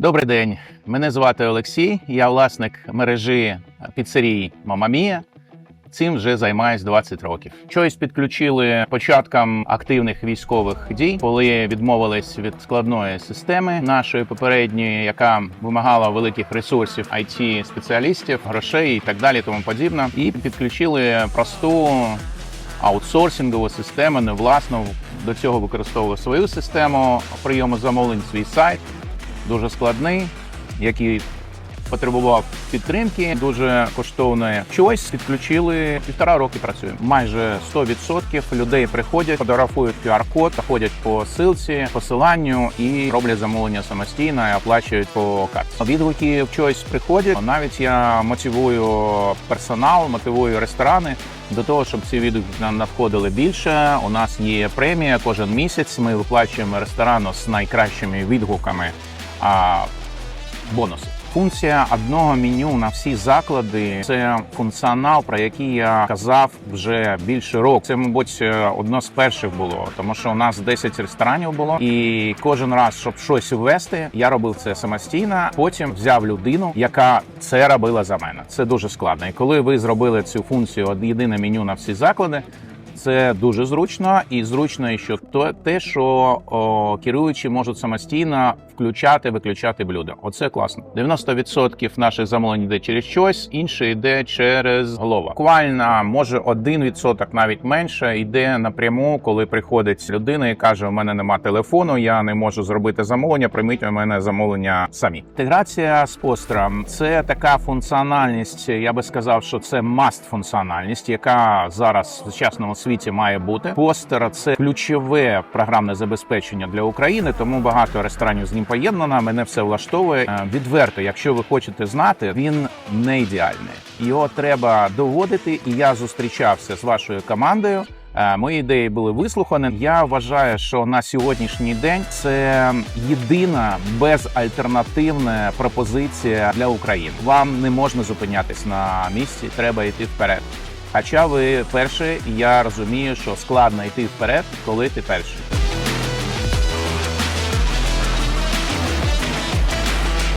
Добрий день, мене звати Олексій. Я власник мережі піцерій Мамамія. Цим вже займаюсь 20 років. Щось підключили початком активних військових дій, коли відмовились від складної системи нашої попередньої, яка вимагала великих ресурсів it спеціалістів, грошей і так далі, тому подібне. І підключили просту аутсорсингову систему, не власну. До цього використовували свою систему прийому замовлень, свій сайт дуже складний, який потребував підтримки, дуже коштовної. Щось підключили півтора роки. Працюємо. Майже 100% людей приходять, фотографують QR-код, заходять по силці, посиланню і роблять замовлення самостійно і оплачують по карті. Відгуки в щось приходять. Навіть я мотивую персонал, мотивую ресторани. До того, щоб ці відгуки надходили більше, у нас є премія кожен місяць. Ми виплачуємо ресторану з найкращими відгуками а, бонуси. Функція одного меню на всі заклади це функціонал, про який я казав вже більше року. Це, мабуть, одно з перших було, тому що у нас 10 ресторанів було, і кожен раз, щоб щось ввести, я робив це самостійно. Потім взяв людину, яка це робила за мене. Це дуже складно. І коли ви зробили цю функцію єдине меню на всі заклади. Це дуже зручно, і зручно, що то те, що о, керуючі можуть самостійно включати, виключати блюда. Оце класно. 90% наших замовлень йде через щось, інше йде через голова. Буквально може 1% навіть менше йде напряму, коли приходить людина і каже: У мене нема телефону, я не можу зробити замовлення. Прийміть у мене замовлення самі. Інтеграція з постером це така функціональність. Я би сказав, що це маст функціональність, яка зараз в сучасному світі має бути. Постер це ключове програмне забезпечення для України, тому багато ресторанів з ним поєднано. Мене все влаштовує. Е, Відверто, якщо ви хочете знати, він не ідеальний. Його треба доводити. І я зустрічався з вашою командою. Е, Мої ідеї були вислухані. Я вважаю, що на сьогоднішній день це єдина безальтернативна пропозиція для України. Вам не можна зупинятись на місці, треба йти вперед. Хоча ви перші, я розумію, що складно йти вперед, коли ти перший.